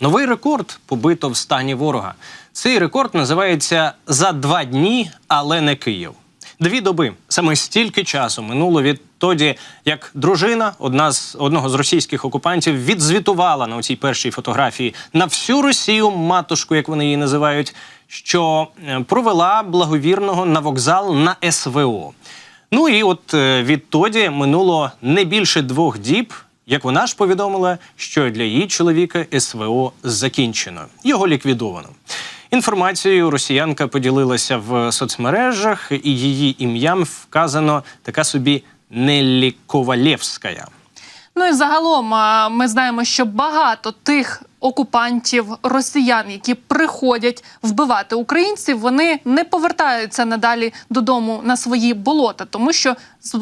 Новий рекорд побито в стані ворога. Цей рекорд називається за два дні, але не Київ. Дві доби саме стільки часу минуло відтоді, як дружина, одна з одного з російських окупантів, відзвітувала на цій першій фотографії на всю Росію матушку, як вони її називають, що е, провела благовірного на вокзал на СВО. Ну і от е, відтоді минуло не більше двох діб. Як вона ж повідомила, що для її чоловіка СВО закінчено, його ліквідовано. Інформацією росіянка поділилася в соцмережах, і її ім'ям вказано така собі Неллі Ковалєвська. Ну і загалом ми знаємо, що багато тих окупантів росіян, які приходять вбивати українців, вони не повертаються надалі додому на свої болота, тому що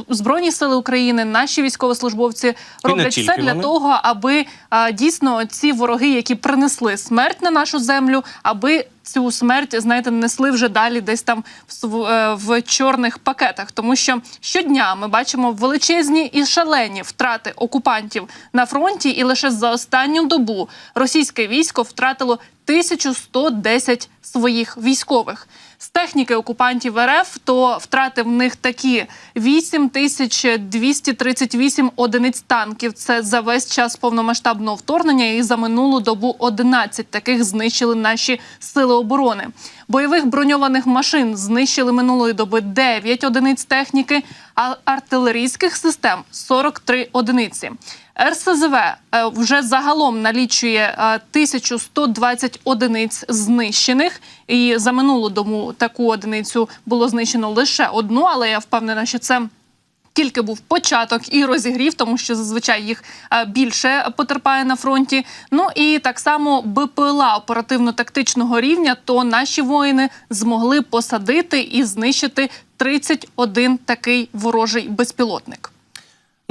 збройні сили України, наші військовослужбовці роблять все для вони. того, аби а, дійсно ці вороги, які принесли смерть на нашу землю, аби цю смерть, знаєте, несли вже далі десь там в, е, в чорних пакетах, тому що щодня ми бачимо величезні і шалені втрати окупантів на фронті, і лише за останню добу російське військо втратило 1110 своїх військових. З техніки окупантів РФ то втрати в них такі 8238 одиниць танків. Це за весь час повномасштабного вторгнення. І за минулу добу 11 таких знищили наші сили оборони. Бойових броньованих машин знищили минулої доби 9 одиниць техніки, а артилерійських систем 43 одиниці. РСЗВ е, вже загалом налічує е, 1120 одиниць знищених. І за минулу добу таку одиницю було знищено лише одну, але я впевнена, що це. Тільки був початок і розігрів, тому що зазвичай їх е, більше потерпає на фронті. Ну і так само БПЛА оперативно-тактичного рівня, то наші воїни змогли посадити і знищити 31 такий ворожий безпілотник.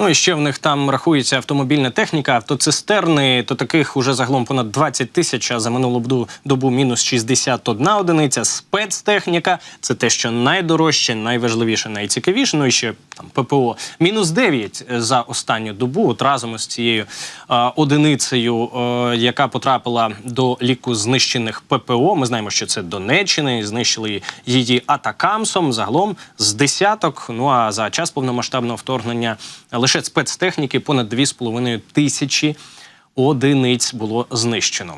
Ну і ще в них там рахується автомобільна техніка, автоцистерни, то таких уже загалом понад 20 тисяч, а за минулу добу, мінус 61 одиниця. Спецтехніка це те, що найдорожче, найважливіше, найцікавіше. Ну і ще там ППО. Мінус 9 за останню добу. От разом із цією е, одиницею, е, яка потрапила до ліку знищених ППО. Ми знаємо, що це Донеччини, знищили її атакамсом. Загалом з десяток. Ну а за час повномасштабного вторгнення лише спецтехніки понад 2,5 тисячі одиниць було знищено.